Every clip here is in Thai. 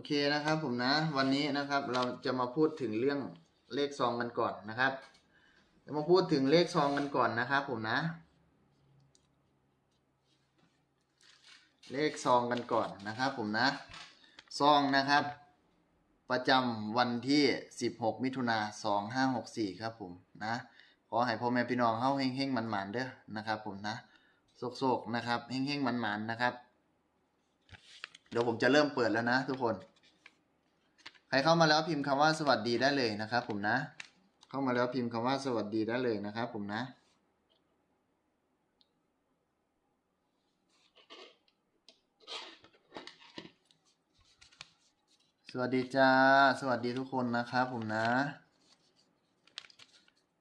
อเคนะครับผมนะวันนี้นะครับเราจะมาพูดถึงเรื่องเลขซองกันก่อนนะครับ จะมาพูดถึงเลขซองกันก่อนนะครับผมนะ เลขซองกันก่อนนะครับผมนะซองนะครับ ประจำวันที่ 16 มิถุนา2564 ครับผมนะขอให้พ่อแม่พี่น้องเฮาเฮ้งๆมันๆเด้อนะครับผมนะโศกๆนะครับเฮ้งๆมันๆนะครับเดี๋ยวผมจะเริ่มเปิดแล้วนะทุกคน ใครเข้ามาแล้วพิมพ์คำว่าสวัสดีได้เลยนะครับผมนะ เข้ามาแล้วพิมพ์คำว่าสวัสดีได้เลยนะครับผมนะสวัสดีจ้า สวัสดีทุกคนนะครับผมนะ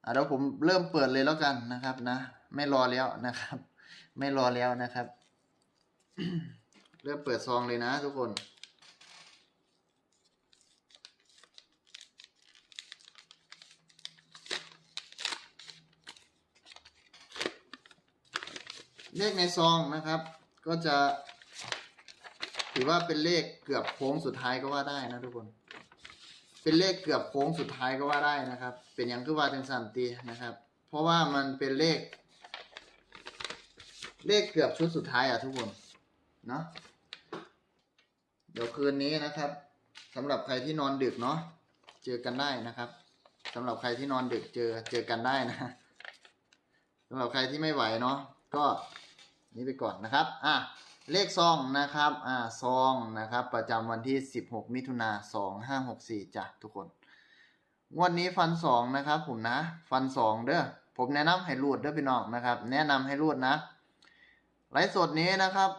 อะเดี๋ยวผมเริ่มเปิดเลยแล้วกันนะครับนะ ไม่รอแล้วนะครับ ไม่รอแล้วนะครับ เริ่มเปิดซองเลยนะทุกคน เลขในซองนะครับ ก็จะ ถือว่าเป็นเลขเกือบโค้งสุดท้ายก็ว่าได้นะทุกคน เป็นเลขเกือบโค้งสุดท้ายก็ว่าได้นะครับ เป็นอย่างคือว่าจังสันตีนะครับ เพราะว่ามันเป็นเลข เลขเกือบชุดสุดท้ายอะทุกคนเนาะเดี๋ยวคืนนี้นะครับสำหรับใครที่นอนดึกเนาะเจอกันได้นะครับสำหรับใครที่นอนดึกเจอเจอกันได้นะสำหรับใครที่ไม่ไหวเนาะก็ นี่ไปก่อนนะครับอะเลขซองนะครับอ่าซองนะครับ ประจำวันที่ 16 มิถุนา2564จ้ะทุกคนงวดนี้ฟันสองนะครับ ผมนะ ฟันสองเด้อผมแนะนำให้รูดเด้อพี่น้องนะครับ แนะนำให้รูดนะไลฟ์สดนี้นะครับ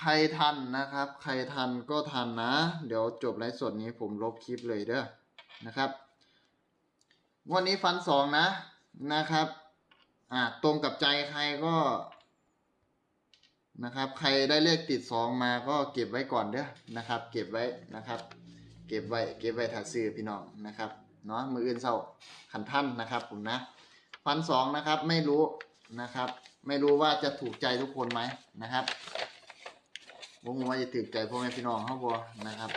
ใครทันนะครับ ใครทันก็ทันนะ เดี๋ยวจบไลฟ์สดนี้ผมลบคลิปเลยเด้อนะครับงวดนี้ฟันสองนะนะครับอ่าตรงกับใจใครก็ นะครับ ใครได้เลขติดสองมาก็เก็บไว้ก่อนเด้อนะครับ เก็บไว้นะครับ เก็บไว้เก็บไว้ถัดซื้อพี่น้องนะครับเนาะมืออื่นเศร้าขันท่านนะครับ ผมนะฟันสองนะครับไม่รู้นะครับ ไม่รู้ว่าจะถูกใจทุกคนไหมนะครับวงว่าจะถูกใจพ่อแม่พี่น้องเขาบอนะครับ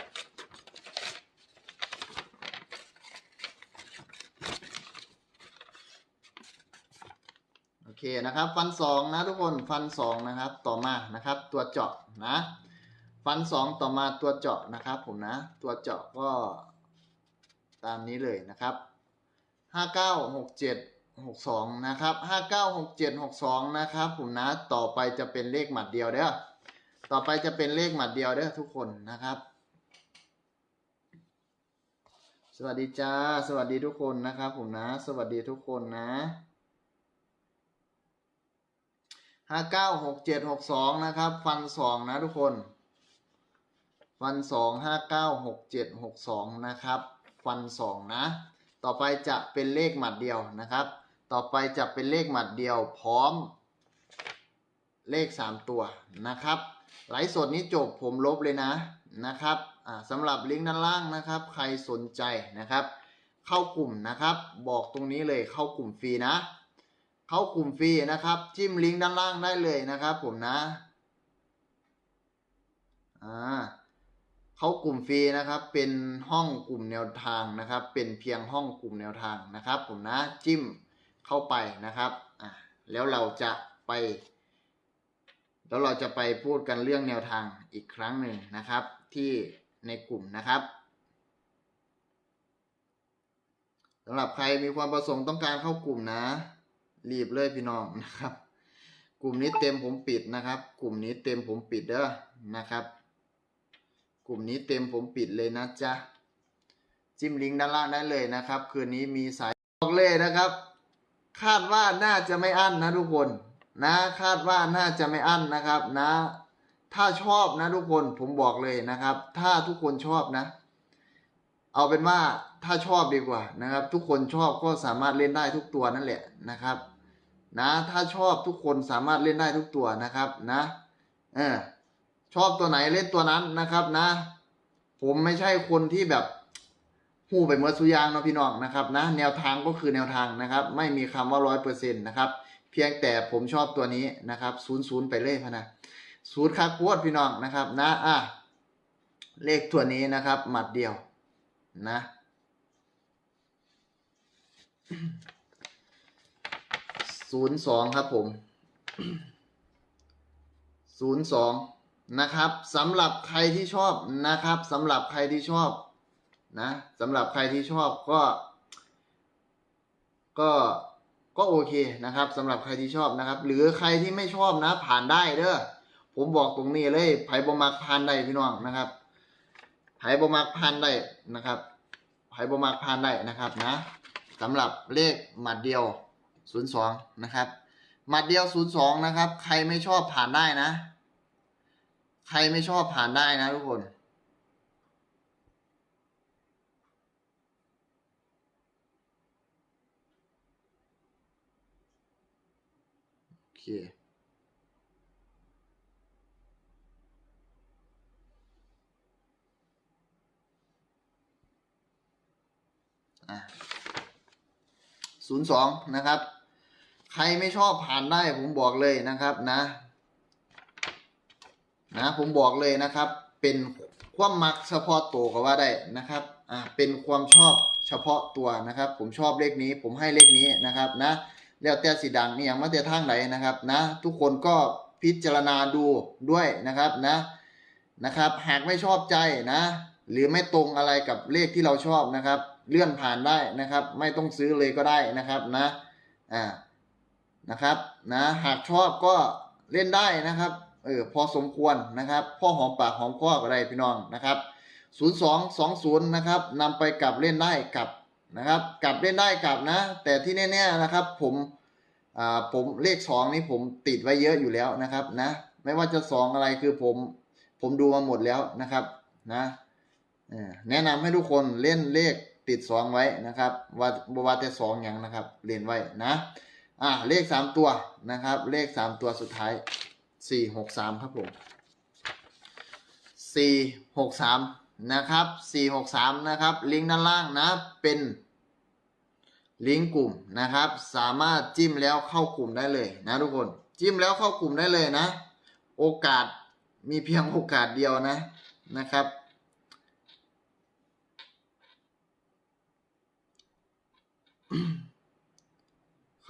เคนะครับ ฟันสองนะทุกคนฟันสองนะครับต่อมานะครับ ตัวเจาะนะ ฟันสองต่อมาตัวเจาะนะครับ ผมนะ ตัวเจาะก็ตามนี้เลยนะครับห้าเก้าหกเจ็ดหกสองนะครับห้าเก้าหกเจ็ดหกสองนะครับ ผมนะต่อไปจะเป็นเลขหมัดเดียวเด้อต่อไปจะเป็นเลขหมัดเดียวเด้อทุกคนนะครับ สวัสดีจ้า สวัสดีทุกคนนะครับ ผมนะ สวัสดีทุกคนนะ ห้าเก้าหกเจ็ดหกสองนะครับ ฟันสองนะทุกคน ฟันสองห้าเก้าหกเจ็ดหกสองนะครับ ฟันสองนะ ต่อไปจะเป็นเลขหมัดเดียวนะครับ ต่อไปจะเป็นเลขหมัดเดียวพร้อม เลขสามตัวนะครับไลฟ์สดนี้จบผมลบเลยนะนะครับสำหรับลิงก์ด้านล่างนะครับ ใครสนใจนะครับ เข้ากลุ่มนะครับ บอกตรงนี้เลยเข้ากลุ่มฟรีนะ เข้ากลุ่มฟรีนะครับ จิ้มลิงก์ด้านล่างได้เลยนะครับ ผมนะอ่าเข้ากลุ่มฟรีนะครับ เป็นห้องกลุ่มแนวทางนะครับ เป็นเพียงห้องกลุ่มแนวทางนะครับ ผมนะจิ้มเข้าไปนะครับอ่าแล้วเราจะไป แล้วเราจะไปพูดกันเรื่องแนวทางอีกครั้งหนึ่งนะครับ ที่ในกลุ่มนะครับสำหรับใครมีความประสงค์ต้องการเข้ากลุ่มนะ รีบเลยพี่น้องนะครับ กลุ่มนี้เต็มผมปิดนะครับ กลุ่มนี้เต็มผมปิดเด้อนะครับ กลุ่มนี้เต็มผมปิดเลยนะจ๊ะจิ้มลิงก์ด้านล่างได้เลยนะครับ คืนนี้มีสายบอกเลยนะครับ คาดว่าน่าจะไม่อั้นนะทุกคนนะคาดว่าน่าจะไม่อั้นนะครับนะ ถ้าชอบนะทุกคนผมบอกเลยนะครับ ถ้าทุกคนชอบนะ เอาเป็นว่าถ้าชอบดีกว่านะครับ ทุกคนชอบก็สามารถเล่นได้ทุกตัวนั่นแหละนะครับ นะ ถ้าชอบทุกคนสามารถเล่นได้ทุกตัวนะครับนะเออชอบตัวไหนเล่นตัวนั้นนะครับนะ ผมไม่ใช่คนที่แบบหูไปเมื่อสุยางเนาะพี่น้องนะครับนะ แนวทางก็คือแนวทางนะครับ ไม่มีคำว่าร้อยเปอร์เซ็นต์นะครับ เพียงแต่ผมชอบตัวนี้นะครับศูนย์ศูนย์ไปเลยพะนะศูนย์คาโคตรพี่น้องนะครับ นะอะเลขตัวนี้นะครับ หมัดเดียวนะ ศูนย์สองครับผมศูนย์สองนะครับสำหรับใครที่ชอบนะครับสำหรับใครที่ชอบนะสำหรับใครที่ชอบก็ ก็ก็โอเคนะครับสำหรับใครที่ชอบนะครับ หรือใครที่ไม่ชอบนะ ผ่านได้เด้อผมบอกตรงนี้เลยไผบ่มักผ่านได้พี่น้องนะครับไผบ่มักผ่านได้นะครับไผบ่มักผ่านได้นะครับนะสำหรับเลขหมัดเดียว 02 นะครับหมัดเดียว 02 นะครับ ใครไม่ชอบผ่านได้นะ ใครไม่ชอบผ่านได้นะทุกคนโอเคอะศูนย์สองนะครับ ใครไม่ชอบผ่านได้ผมบอกเลยนะครับนะ นะผมบอกเลยนะครับ เป็นความมักเฉพาะตัวก็ว่าได้นะครับอ่าเป็นความชอบเฉพาะตัวนะครับ ผมชอบเลขนี้ ผมให้เลขนี้นะครับนะแล้วแต่สีดังนี่อย่างมาแต่ทางไหนนะครับนะ ทุกคนก็พิจารณาดูด้วยนะครับนะนะครับ หากไม่ชอบใจนะ หรือไม่ตรงอะไรกับเลขที่เราชอบนะครับ เลื่อนผ่านได้นะครับ ไม่ต้องซื้อเลยก็ได้นะครับนะอ่า นะครับนะหากชอบก็เล่นได้นะครับเออพอสมควรนะครับพ่อหอมปากหอมคอก็ได้พี่น้องนะครับ 0220นะครับนำไปกลับเล่นได้กลับนะครับกลับเล่นได้กลับนะ แต่ที่แน่ๆนะครับผมอ่าผมเลขสองนี้ผมติดไว้เยอะอยู่แล้วนะครับนะไม่ว่าจะสองอะไรคือผมผมดูมาหมดแล้วนะครับนะแนะนำให้ทุกคนเล่นเลขติดสองไว้นะครับว่าบว่าแต่สองอย่างนะครับเล่นไว้นะ อะเลขสามตัวนะครับ เลขสามตัวสุดท้ายสี่หกสามครับผมสี่หกสามนะครับสี่หกสามนะครับ ลิงก์ด้านล่างนะ เป็นลิงก์กลุ่มนะครับ สามารถจิ้มแล้วเข้ากลุ่มได้เลยนะทุกคน จิ้มแล้วเข้ากลุ่มได้เลยนะ โอกาสมีเพียงโอกาสเดียวนะนะครับ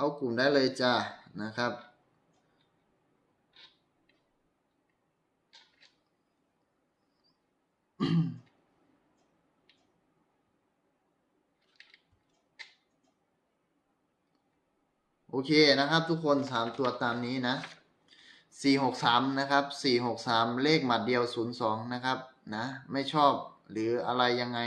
เข้ากลุ่มได้เลยจ้านะครับ โอเคนะครับทุกคนสามตัวตามนี้นะสี่หกสามนะครับสี่หกสามเลขหมัดเดียวศูนย์สองนะครับนะไม่ชอบหรืออะไรยังไง